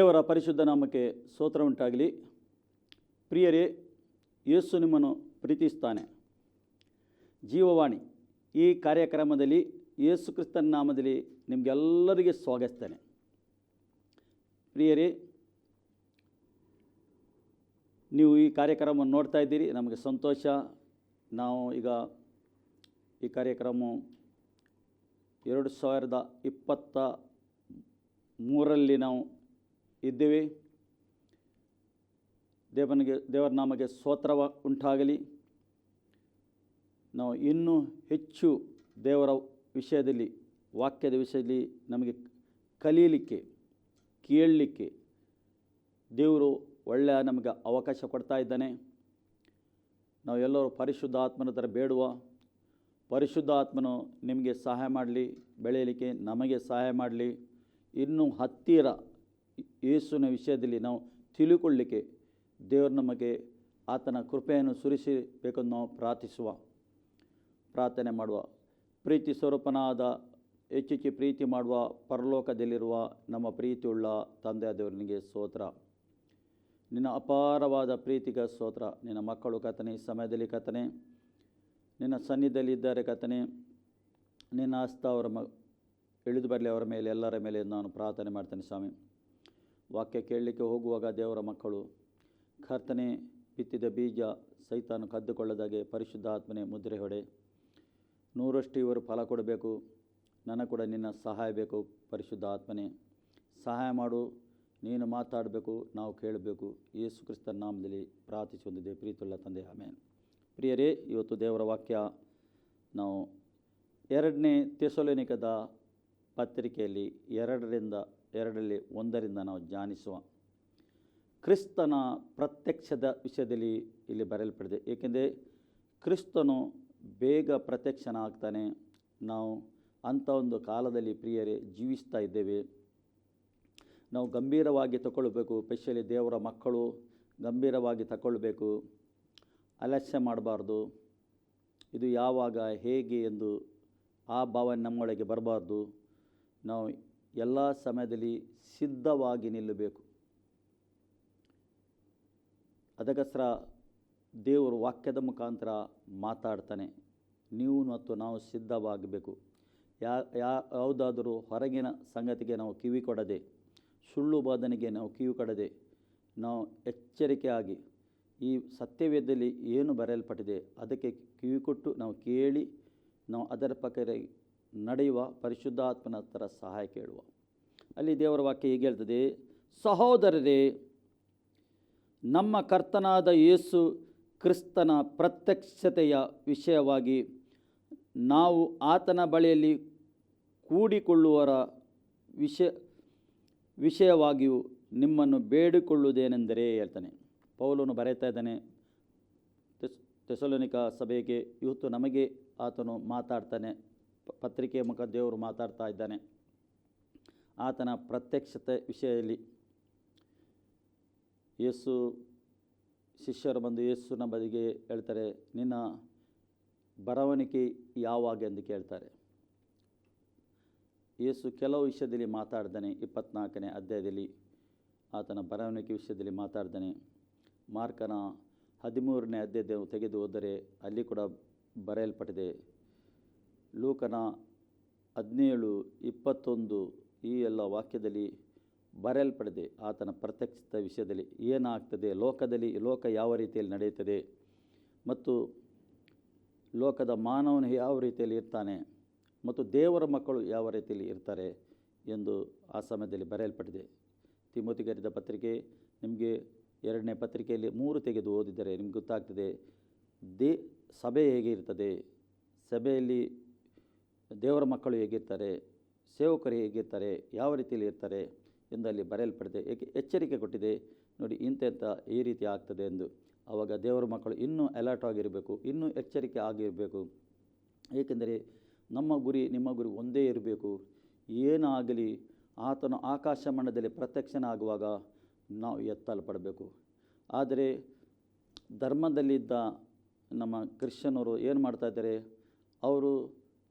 ದೇವರ ಪರಿಶುದ್ಧ ನಾಮಕ್ಕೆ ಸ್ತೋತ್ರ ಉಂಟಾಗಲಿ. ಪ್ರಿಯರೇ, ಯೇಸು ನಿಮ್ಮನ್ನು ಪ್ರೀತಿಸ್ತಾನೆ. ಜೀವವಾಣಿ, ಈ ಕಾರ್ಯಕ್ರಮದಲ್ಲಿ ಯೇಸು ಕ್ರಿಸ್ತನ ನಾಮದಲ್ಲಿ ನಿಮಗೆಲ್ಲರಿಗೆ ಸ್ವಾಗತಿಸ್ತೇನೆ. ಪ್ರಿಯರೇ, ನೀವು ಈ ಕಾರ್ಯಕ್ರಮವನ್ನು ನೋಡ್ತಾ ಇದ್ದೀರಿ, ನಮಗೆ ಸಂತೋಷ. ನಾವು ಈಗ ಈ ಕಾರ್ಯಕ್ರಮ ಎರಡು ಸಾವಿರದ ಇಪ್ಪತ್ತ ಮೂರರಲ್ಲಿ ನಾವು ಇದ್ದೇವೆ. ದೇವನಿಗೆ, ದೇವರ ನಾಮಗೆ ಸ್ತೋತ್ರವ ಉಂಟಾಗಲಿ. ನಾವು ಇನ್ನೂ ಹೆಚ್ಚು ದೇವರ ವಿಷಯದಲ್ಲಿ, ವಾಕ್ಯದ ವಿಷಯದಲ್ಲಿ ನಮಗೆ ಕಲೀಲಿಕ್ಕೆ ಕೇಳಲಿಕ್ಕೆ ದೇವರು ಒಳ್ಳೆಯ ನಮಗೆ ಅವಕಾಶ ಕೊಡ್ತಾ ಇದ್ದಾನೆ. ನಾವು ಎಲ್ಲರೂ ಪರಿಶುದ್ಧ ಆತ್ಮನ ಥರ ಬೇಡುವ ಪರಿಶುದ್ಧ ಆತ್ಮನು ನಿಮಗೆ ಸಹಾಯ ಮಾಡಲಿ, ಬೆಳೆಯಲಿಕ್ಕೆ ನಮಗೆ ಸಹಾಯ ಮಾಡಲಿ, ಇನ್ನೂ ಹತ್ತಿರ ಯೇಸುವಿನ ವಿಷಯದಲ್ಲಿ ನಾವು ತಿಳಿಕೊಳ್ಳಿಕ್ಕೆ ದೇವರು ನಮಗೆ ಆತನ ಕೃಪೆಯನ್ನು ಸುರಿಸಬೇಕೆಂದು ನಾವು ಪ್ರಾರ್ಥಿಸುವ, ಪ್ರಾರ್ಥನೆ ಮಾಡುವ, ಪ್ರೀತಿ ಸ್ವರೂಪನಾದ ಹೆಚ್ಚೆಚ್ಚು ಪ್ರೀತಿ ಮಾಡುವ ಪರಲೋಕದಲ್ಲಿರುವ ನಮ್ಮ ಪ್ರೀತಿಯುಳ್ಳ ತಂದೆಯ ದೇವರನಿಗೆ ಸ್ತೋತ್ರ. ನಿನ್ನ ಅಪಾರವಾದ ಪ್ರೀತಿಗ ಸ್ತೋತ್ರ. ನಿನ್ನ ಮಕ್ಕಳು ಕಥನೆ ಸಮಯದಲ್ಲಿ ಕಥನೆ ನಿನ್ನ ಸನ್ನಿಧಿಯಲ್ಲಿ ಇದ್ದಾರೆ ಕಥನೆ ನಿನ್ನ ಹಸ್ತ ಅವರ ಮ, ಇಳಿದು ಬರಲಿ ಅವರ ಮೇಲೆ, ಎಲ್ಲರ ಮೇಲೆ ನಾನು ಪ್ರಾರ್ಥನೆ ಮಾಡ್ತೇನೆ ಸ್ವಾಮಿ. ವಾಕ್ಯ ಕೇಳಲಿಕ್ಕೆ ಹೋಗುವಾಗ ದೇವರ ಮಕ್ಕಳು, ಕರ್ತನೆ ಬಿತ್ತಿದ ಬೀಜ ಸೈತಾನು ಕದ್ದುಕೊಳ್ಳದಾಗೆ ಪರಿಶುದ್ಧ ಆತ್ಮನೆ ಮುದ್ರೆ ಹೊಡೆ. ನೂರಷ್ಟು ಇವರು ಫಲ ಕೊಡಬೇಕು ನನಗೆ ಕೂಡ ನಿನ್ನ ಸಹಾಯ ಬೇಕು ಪರಿಶುದ್ಧ ಆತ್ಮನೇ ಸಹಾಯ ಮಾಡು, ನೀನು ಮಾತಾಡಬೇಕು, ನಾವು ಕೇಳಬೇಕು. ಯೇಸು ಕ್ರಿಸ್ತನ ನಾಮದಲ್ಲಿ ಪ್ರಾರ್ಥಿಸಿ ಪ್ರೀತುಳ್ಳ ತಂದೆ ಆಮೇಲೆ ಪ್ರಿಯರೇ, ಇವತ್ತು ದೇವರ ವಾಕ್ಯ ನಾವು ಎರಡನೇ ತೆಸೊಲೆನಿಕದ ಪತ್ರಿಕೆಯಲ್ಲಿ ಎರಡರಿಂದ ಎರಡರಲ್ಲಿ ಒಂದರಿಂದ ನಾವು ಧ್ಯಾನಿಸುವ. ಕ್ರಿಸ್ತನ ಪ್ರತ್ಯಕ್ಷದ ವಿಷಯದಲ್ಲಿ ಇಲ್ಲಿ ಬರೆಯಲ್ಪಡಿದೆ. ಏಕೆಂದರೆ ಕ್ರಿಸ್ತನು ಬೇಗ ಪ್ರತ್ಯಕ್ಷನ ಆಗ್ತಾನೆ ನಾವು ಅಂಥ ಒಂದು ಕಾಲದಲ್ಲಿ ಪ್ರಿಯರೇ ಜೀವಿಸ್ತಾ ಇದ್ದೇವೆ. ನಾವು ಗಂಭೀರವಾಗಿ ತಗೊಳ್ಬೇಕು. ಸ್ಪೆಷಲಿ ದೇವರ ಮಕ್ಕಳು ಗಂಭೀರವಾಗಿ ತಗೊಳ್ಬೇಕು. ಅಲಸ್ಯ ಮಾಡಬಾರ್ದು. ಇದು ಯಾವಾಗ ಹೇಗೆ ಎಂದು ಆ ಭಾವನೆ ನಮ್ಮೊಳಗೆ ಬರಬಾರ್ದು. ನಾವು ಎಲ್ಲ ಸಮಯದಲ್ಲಿ ಸಿದ್ಧವಾಗಿ ನಿಲ್ಲಬೇಕು. ಅದಕ್ಕೋಸ್ಕರ ದೇವರು ವಾಕ್ಯದ ಮುಖಾಂತರ ಮಾತಾಡ್ತಾನೆ. ನೀವು ಮತ್ತು ನಾವು ಸಿದ್ಧವಾಗಬೇಕು. ಯಾ ಯಾವುದಾದರೂ ಹೊರಗಿನ ಸಂಗತಿಗೆ ನಾವು ಕಿವಿ ಕೊಡದೆ, ಸುಳ್ಳು ಬಾಧನೆಗೆ ನಾವು ಕಿವಿ ಕೊಡದೆ, ನಾವು ಎಚ್ಚರಿಕೆಯಾಗಿ ಈ ಸತ್ಯವೇದದಲ್ಲಿ ಏನು ಬರೆಯಲ್ಪಟ್ಟಿದೆ ಅದಕ್ಕೆ ಕಿವಿ ಕೊಟ್ಟು ನಾವು ಕೇಳಿ ನಾವು ಅದರ ಪ್ರಕಾರ ನಡೆಯುವ ಪರಿಶುದ್ಧಾತ್ಮನ ಹತ್ರ ಸಹಾಯ ಕೇಳುವ. ಅಲ್ಲಿ ದೇವರ ವಾಕ್ಯ ಹೀಗೆ ಹೇಳ್ತದೆ, ಸಹೋದರರೇ, ನಮ್ಮ ಕರ್ತನಾದ ಯೇಸು ಕ್ರಿಸ್ತನ ಪ್ರತ್ಯಕ್ಷತೆಯ ವಿಷಯವಾಗಿ ನಾವು ಆತನ ಬಳಿಯಲ್ಲಿ ಕೂಡಿಕೊಳ್ಳುವರ ವಿಷಯ, ವಿಷಯವಾಗಿಯೂ ನಿಮ್ಮನ್ನು ಬೇಡಿಕೊಳ್ಳುವುದೇನೆಂದರೆ, ಹೇಳ್ತಾನೆ. ಪೌಲನು ಬರೆಯುತ್ತಾ ಇದ್ದಾನೆ, ತೆಸ್, ತೆಸಲೋನಿಕ ಸಭೆಗೆ, ಇವತ್ತು ನಮಗೆ ಆತನು ಮಾತಾಡ್ತಾನೆ. ಪತ್ರಿಕೆಯ ಮುಖ ದೇವರು ಮಾತಾಡ್ತಾ ಇದ್ದಾನೆ. ಆತನ ಪ್ರತ್ಯಕ್ಷತೆ ವಿಷಯದಲ್ಲಿ ಯೇಸು ಶಿಷ್ಯರು ಬಂದು ಯೇಸುನ ಬದಿಗೆ ಹೇಳ್ತಾರೆ, ನಿನ್ನ ಬರವಣಿಗೆ ಯಾವಾಗ ಎಂದು ಕೇಳ್ತಾರೆ. ಯೇಸು ಕೆಲವು ವಿಷಯದಲ್ಲಿ ಮಾತಾಡ್ತಾನೆ ಇಪ್ಪತ್ನಾಲ್ಕನೇ ಅಧ್ಯಾಯದಲ್ಲಿ ಆತನ ಬರವಣಿಗೆ ವಿಷಯದಲ್ಲಿ ಮಾತಾಡ್ತಾನೆ ಮಾರ್ಕನ ಹದಿಮೂರನೇ ಅಧ್ಯಾಯ ತೆಗೆದು ಹೋದರೆ ಅಲ್ಲಿ ಕೂಡ ಬರೆಯಲ್ಪಟ್ಟಿದೆ ಲೂಕನ ಹದಿನೇಳು, ಇಪ್ಪತ್ತೊಂದು ಈ ಎಲ್ಲ ವಾಕ್ಯದಲ್ಲಿ ಬರೆಯಲ್ಪಡಿದೆ ಆತನ ಪ್ರತ್ಯಕ್ಷಿತ ವಿಷಯದಲ್ಲಿ ಏನಾಗ್ತದೆ? ಲೋಕದಲ್ಲಿ, ಲೋಕ ಯಾವ ರೀತಿಯಲ್ಲಿ ನಡೆಯುತ್ತದೆ? ಮತ್ತು ಲೋಕದ ಮಾನವನು ಯಾವ ರೀತಿಯಲ್ಲಿ ಇರ್ತಾನೆ? ಮತ್ತು ದೇವರ ಮಕ್ಕಳು ಯಾವ ರೀತಿಯಲ್ಲಿ ಇರ್ತಾರೆ? ಎಂದು ಆ ಸಮಯದಲ್ಲಿ ಬರೆಯಲ್ಪಟ್ಟಿದೆ. ತಿಮೋತಿಗರಿದ ಪತ್ರಿಕೆ ನಿಮಗೆ ಎರಡನೇ ಪತ್ರಿಕೆಯಲ್ಲಿ ಮೂರು ತೆಗೆದು ಓದಿದರೆ ನಿಮ್ಗೆ ಗೊತ್ತಾಗ್ತದೆ, ದೇ, ಸಭೆ ಹೇಗೆ ಇರ್ತದೆ? ಸಭೆಯಲ್ಲಿ ದೇವರ ಮಕ್ಕಳು ಹೇಗಿರ್ತಾರೆ, ಸೇವಕರು ಹೇಗಿರ್ತಾರೆ, ಯಾವ ರೀತಿಯಲ್ಲಿ ಇರ್ತಾರೆ ಎಂದು ಅಲ್ಲಿ ಬರೆಯಲ್ಪಟ್ಟಿದೆ ಏಕೆ ಎಚ್ಚರಿಕೆ ಕೊಟ್ಟಿದೆ. ನೋಡಿ ಇಂತೆಂಥ ಈ ರೀತಿ ಆಗ್ತದೆ ಎಂದು. ಆವಾಗ ದೇವರ ಮಕ್ಕಳು ಇನ್ನೂ ಅಲರ್ಟ್ ಆಗಿರಬೇಕು, ಇನ್ನೂ ಎಚ್ಚರಿಕೆ ಆಗಿರಬೇಕು. ಏಕೆಂದರೆ ನಮ್ಮ ಗುರಿ, ನಿಮ್ಮ ಗುರಿ ಒಂದೇ ಇರಬೇಕು. ಏನಾಗಲಿ ಆತನು ಆಕಾಶ ಮಂಡಲದಲ್ಲಿ ಪ್ರತ್ಯಕ್ಷನಾಗುವಾಗ ನಾವು ಎತ್ತಲ್ಪಡಬೇಕು. ಆದರೆ ಧರ್ಮದಲ್ಲಿದ್ದ ನಮ್ಮ ಕ್ರಿಶ್ಚನರು ಏನು ಮಾಡ್ತಾಯಿದ್ದಾರೆ ಅವರು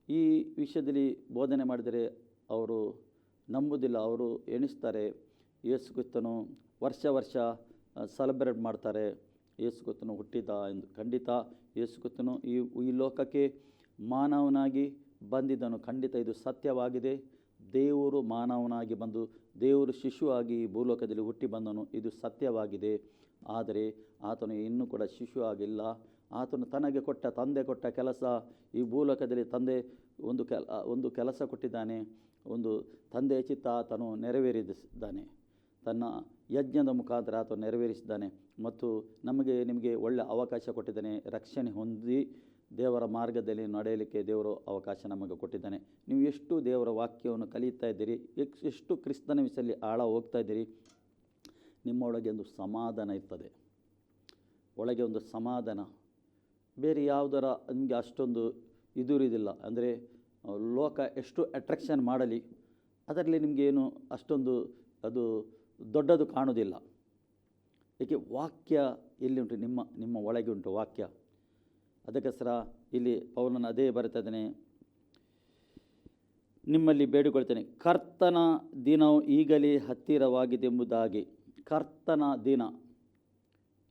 ಈ ವಿಷಯದಲ್ಲಿ ಬೋಧನೆ ಮಾಡಿದರೆ ಅವರು ನಂಬುವುದಿಲ್ಲ ಅವರು ಎಣಿಸ್ತಾರೆ. ಯೇಸು ಕ್ರಿಸ್ತನು ವರ್ಷ ವರ್ಷ ಸೆಲೆಬ್ರೇಟ್ ಮಾಡ್ತಾರೆ. ಯೇಸು ಕ್ರಿಸ್ತನು ಹುಟ್ಟಿದ ಎಂದು ಖಂಡಿತ ಯೇಸು ಕ್ರಿಸ್ತನು ಈ ಈ ಲೋಕಕ್ಕೆ ಮಾನವನಾಗಿ ಬಂದಿದ್ದನು. ಖಂಡಿತ ಇದು ಸತ್ಯವಾಗಿದೆ. ದೇವರು ಮಾನವನಾಗಿ ಬಂದು, ದೇವರು ಶಿಶುವಾಗಿ ಈ ಭೂಲೋಕದಲ್ಲಿ ಹುಟ್ಟಿ ಬಂದನು. ಇದು ಸತ್ಯವಾಗಿದೆ. ಆದರೆ ಆತನು ಇನ್ನೂ ಕೂಡ ಶಿಶು ಆಗಿಲ್ಲ ಆತನು ತನಗೆ ಕೊಟ್ಟ, ತಂದೆ ಕೊಟ್ಟ ಕೆಲಸ, ಈ ಭೂಲೋಕದಲ್ಲಿ ತಂದೆ ಒಂದು ಕೆಲ ಒಂದು ಕೆಲಸ ಕೊಟ್ಟಿದ್ದಾನೆ. ಒಂದು ತಂದೆ ಚಿತ್ತ ಆತನು ನೆರವೇರಿಸಿದ್ದಾನೆ. ತನ್ನ ಯಜ್ಞದ ಮುಖಾಂತರ ಆತನು ನೆರವೇರಿಸಿದ್ದಾನೆ. ಮತ್ತು ನಮಗೆ ನಿಮಗೆ ಒಳ್ಳೆಯ ಅವಕಾಶ ಕೊಟ್ಟಿದ್ದಾನೆ. ರಕ್ಷಣೆ ಹೊಂದಿ ದೇವರ ಮಾರ್ಗದಲ್ಲಿ ನಡೆಯಲಿಕ್ಕೆ ದೇವರು ಅವಕಾಶ ನಮಗೆ ಕೊಟ್ಟಿದ್ದಾನೆ. ನೀವು ಎಷ್ಟು ದೇವರ ವಾಕ್ಯವನ್ನು ಕಲಿಯುತ್ತಾ ಇದ್ದೀರಿ ಎಷ್ಟು ಕ್ರಿಸ್ತನ ವಿಷಯದಲ್ಲಿ ಆಳ ಹೋಗ್ತಾ ಇದ್ದೀರಿ, ನಿಮ್ಮೊಳಗೆ ಒಂದು ಸಮಾಧಾನ ಇರ್ತದೆ. ಒಳಗೆ ಒಂದು ಸಮಾಧಾನ. ಬೇರೆ ಯಾವುದರ ನಿಮಗೆ ಅಷ್ಟೊಂದು ಇದುರಿದಿಲ್ಲ ಅಂದರೆ ಲೋಕ ಎಷ್ಟು ಅಟ್ರಾಕ್ಷನ್ ಮಾಡಲಿ, ಅದರಲ್ಲಿ ನಿಮಗೇನು ಅಷ್ಟೊಂದು ಅದು ದೊಡ್ಡದು ಕಾಣೋದಿಲ್ಲ ಏಕೆ, ವಾಕ್ಯ ಎಲ್ಲಿ ಉಂಟು? ನಿಮ್ಮ ನಿಮ್ಮ ಒಳಗೆ ಉಂಟು ವಾಕ್ಯ. ಅದಕ್ಕೋಸ್ಕರ ಇಲ್ಲಿ ಪೌಲನ ಅದೇ ಬರ್ತದನೆ ನಿಮ್ಮಲ್ಲಿ ಬೇಡಿಕೊಳ್ತೇನೆ ಕರ್ತನ ದಿನವು ಈಗಲೇ ಹತ್ತಿರವಾಗಿದೆ ಎಂಬುದಾಗಿ. ಕರ್ತನ ದಿನ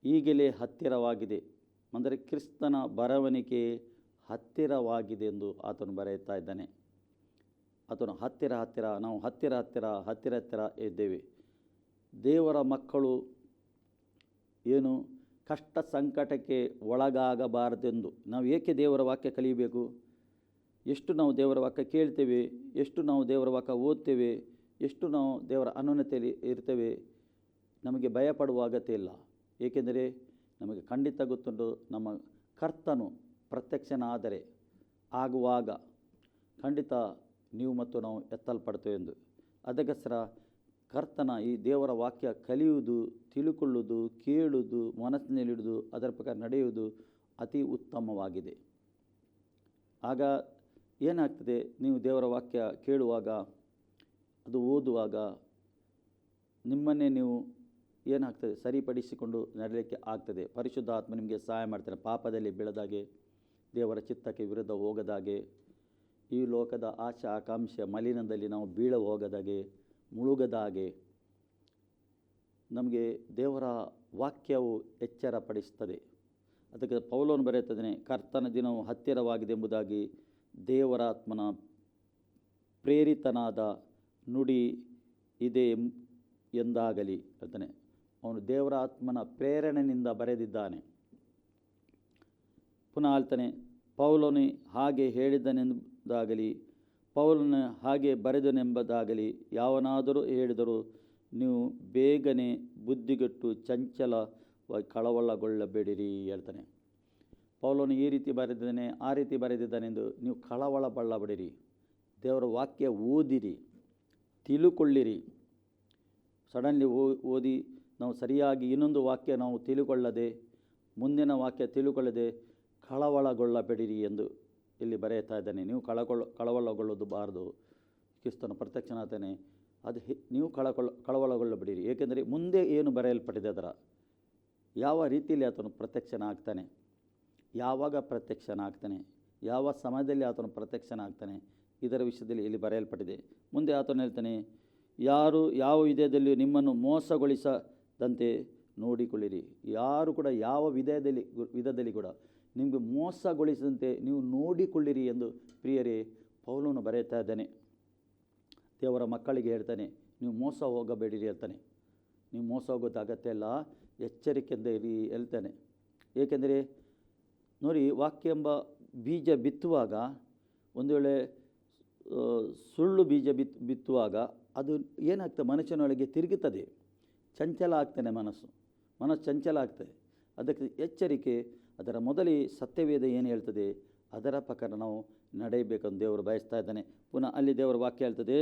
ಈಗಲೇ ಹತ್ತಿರವಾಗಿದೆ. ಅಂದರೆ ಕ್ರಿಸ್ತನ ಬರವಣಿಗೆ ಹತ್ತಿರವಾಗಿದೆ ಎಂದು ಆತನು ಬರೆಯುತ್ತಾ ಇದ್ದಾನೆ. ಆತನು ಹತ್ತಿರ ಹತ್ತಿರ, ನಾವು ಹತ್ತಿರ ಹತ್ತಿರ ಹತ್ತಿರ ಹತ್ತಿರ ಇದ್ದೇವೆ. ದೇವರ ಮಕ್ಕಳು ಏನು ಕಷ್ಟ ಸಂಕಟಕ್ಕೆ ಒಳಗಾಗಬಾರದೆಂದು ನಾವು ಏಕೆ ದೇವರ ವಾಕ್ಯ ಕಲಿಯಬೇಕು? ಎಷ್ಟು ನಾವು ದೇವರ ವಾಕ್ಯ ಕೇಳ್ತೇವೆ? ಎಷ್ಟು ನಾವು ದೇವರ ವಾಕ್ಯ ಓದ್ತೇವೆ? ಎಷ್ಟು ನಾವು ದೇವರ ಅನುನ್ನತೆಯಲ್ಲಿ ಇರ್ತೇವೆ? ನಮಗೆ ಭಯಪಡುವ ಅಗತ್ಯ ಇಲ್ಲ. ಏಕೆಂದರೆ ನಮಗೆ ಖಂಡಿತ ಗೊತ್ತುಂಟು ನಮ್ಮ ಕರ್ತನು ಪ್ರತ್ಯಕ್ಷನಾದರೆ ಆಗುವಾಗ ಖಂಡಿತ ನೀವು ಮತ್ತು ನಾವು ಎತ್ತಲ್ಪಡ್ತೇವೆ ಎಂದು. ಅದಕ್ಕೋಸ್ಕರ ಕರ್ತನ ಈ ದೇವರ ವಾಕ್ಯ ಕಲಿಯುವುದು, ತಿಳುಕೊಳ್ಳುವುದು, ಕೇಳುವುದು, ಮನಸ್ಸಿನಲ್ಲಿಡುವುದು, ಅದರ ಪ್ರಕಾರ ನಡೆಯುವುದು ಅತಿ ಉತ್ತಮವಾಗಿದೆ. ಆಗ ಏನಾಗ್ತದೆ? ನೀವು ದೇವರ ವಾಕ್ಯ ಕೇಳುವಾಗ, ಅದು ಓದುವಾಗ ನಿಮ್ಮನ್ನೇ ನೀವು ಏನಾಗ್ತದೆ? ಸರಿಪಡಿಸಿಕೊಂಡು ನಡೆಯಲಿಕ್ಕೆ ಆಗ್ತದೆ. ಪರಿಶುದ್ಧ ಆತ್ಮ ನಿಮಗೆ ಸಹಾಯ ಮಾಡ್ತಾನೆ. ಪಾಪದಲ್ಲಿ ಬೆಳೆದಾಗೆ, ದೇವರ ಚಿತ್ತಕ್ಕೆ ವಿರುದ್ಧ ಹೋಗದಾಗೆ, ಈ ಲೋಕದ ಆಶೆ, ಆಕಾಂಕ್ಷೆ, ಮಲಿನದಲ್ಲಿ ನಾವು ಬೀಳ ಹೋಗದಾಗೆ ಮುಳುಗದಾಗೆ, ನಮಗೆ ದೇವರ ವಾಕ್ಯವು ಎಚ್ಚರಪಡಿಸ್ತದೆ. ಅದಕ್ಕೆ ಪೌಲವನ್ನು ಬರೆಯುತ್ತದೆ ಕರ್ತನ ದಿನವು ಹತ್ತಿರವಾಗಿದೆ ಎಂಬುದಾಗಿ ದೇವರಾತ್ಮನ ಪ್ರೇರಿತನಾದ ನುಡಿ ಇದೆ ಎಂದಾಗಲಿ ಹೇಳ್ತಾನೆ ಅವನು ದೇವರ ಆತ್ಮನ ಪ್ರೇರಣೆಯಿಂದ ಬರೆದಿದ್ದಾನೆ. ಪುನಃ ಹೇಳ್ತಾನೆ, ಪೌಲನು ಹಾಗೆ ಹೇಳಿದನೆಂಬುದಾಗಲಿ ಪೌಲನ ಹಾಗೆ ಬರೆದನೆಂಬುದಾಗಲಿ ಯಾವನಾದರೂ ಹೇಳಿದರೂ ನೀವು ಬೇಗನೆ ಬುದ್ಧಿಗಟ್ಟು ಚಂಚಲ ಕಳವಳಗೊಳ್ಳಬೇಡಿರಿ ಹೇಳ್ತಾನೆ. ಪೌಲನು ಈ ರೀತಿ ಬರೆದಿದ್ದಾನೆ, ಆ ರೀತಿ ಬರೆದಿದ್ದಾನೆಂದು ನೀವು ಕಳವಳ ಬಳ್ಳಬೇಡಿರಿ ದೇವರ ವಾಕ್ಯ ಓದಿರಿ, ತಿಳುಕೊಳ್ಳಿರಿ. ಸಡನ್ಲಿ ಓದಿ ನಾವು ಸರಿಯಾಗಿ ಇನ್ನೊಂದು ವಾಕ್ಯ ನಾವು ತಿಳುಕೊಳ್ಳದೆ, ಮುಂದಿನ ವಾಕ್ಯ ತಿಳುಕೊಳ್ಳದೆ ಕಳವಳಗೊಳ್ಳಬೇಡಿರಿ ಎಂದು ಇಲ್ಲಿ ಬರೆಯುತ್ತಾ ಇದ್ದಾನೆ. ನೀವು ಕಳಕೊಳ್ಳ ಕಳವಳಗೊಳ್ಳೋದು ಬಾರದು ಕ್ರಿಸ್ತನ ಪ್ರತ್ಯಕ್ಷನಾಗ್ತಾನೆ ಅದು ನೀವು ಕಳಕೊಳ್ಳ ಕಳವಳಗೊಳ್ಳಬೇಡಿರಿ. ಏಕೆಂದರೆ ಮುಂದೆ ಏನು ಬರೆಯಲ್ಪಟ್ಟಿದೆ ಅದರ, ಯಾವ ರೀತಿಯಲ್ಲಿ ಆತನು ಪ್ರತ್ಯಕ್ಷನ ಆಗ್ತಾನೆ ಯಾವಾಗ ಪ್ರತ್ಯಕ್ಷನ ಆಗ್ತಾನೆ ಯಾವ ಸಮಯದಲ್ಲಿ ಆತನು ಪ್ರತ್ಯಕ್ಷನ ಆಗ್ತಾನೆ ಇದರ ವಿಷಯದಲ್ಲಿ ಇಲ್ಲಿ ಬರೆಯಲ್ಪಟ್ಟಿದೆ. ಮುಂದೆ ಆತನು ಹೇಳ್ತಾನೆ, ಯಾರು ಯಾವ ವಿಧದಲ್ಲಿ ನಿಮ್ಮನ್ನು ಮೋಸಗೊಳಿಸದಂತೆ ನೋಡಿಕೊಳ್ಳಿರಿ. ಯಾರು ಕೂಡ ಯಾವ ವಿಧದಲ್ಲಿ ವಿಧದಲ್ಲಿ ಕೂಡ ನಿಮಗೆ ಮೋಸಗೊಳಿಸದಂತೆ ನೀವು ನೋಡಿಕೊಳ್ಳಿರಿ ಎಂದು ಪ್ರಿಯರೇ ಪೌಲನು ಬರೆಯುತ್ತಾ ಇದ್ದಾನೆ. ದೇವರ ಮಕ್ಕಳಿಗೆ ಹೇಳ್ತಾನೆ, ನೀವು ಮೋಸ ಹೋಗಬೇಡಿರಿ ಹೇಳ್ತಾನೆ. ನೀವು ಮೋಸ ಹೋಗೋದು ಅಗತ್ಯ ಇಲ್ಲ ಎಚ್ಚರಿಕೆಯಿಂದ ಇರಿ ಹೇಳ್ತಾನೆ. ಏಕೆಂದರೆ ನೋಡಿ ವಾಕ್ಯ ಎಂಬ ಬೀಜ ಬಿತ್ತುವಾಗ, ಒಂದು ವೇಳೆ ಸುಳ್ಳು ಬೀಜ ಬಿತ್ತು ಬಿತ್ತುವಾಗ ಅದು ಏನಾಗ್ತದೆ? ಮನುಷ್ಯನೊಳಗೆ ತಿರುಗುತ್ತದೆ. ಚಂಚಲ ಆಗ್ತಾನೆ ಮನಸ್ಸು. ಮನಸ್ಸು ಚಂಚಲ ಆಗ್ತದೆ ಅದಕ್ಕೆ ಎಚ್ಚರಿಕೆ, ಅದರ ಮೊದಲೇ ಸತ್ಯವೇದ ಏನು ಹೇಳ್ತದೆ, ಅದರ ಪ್ರಕಾರ ನಾವು ನಡೆಯಬೇಕಂದು ದೇವರು ಬಯಸ್ತಾ ಇದ್ದಾನೆ. ಪುನಃ ಅಲ್ಲಿ ದೇವರ ವಾಕ್ಯ ಹೇಳ್ತದೆ,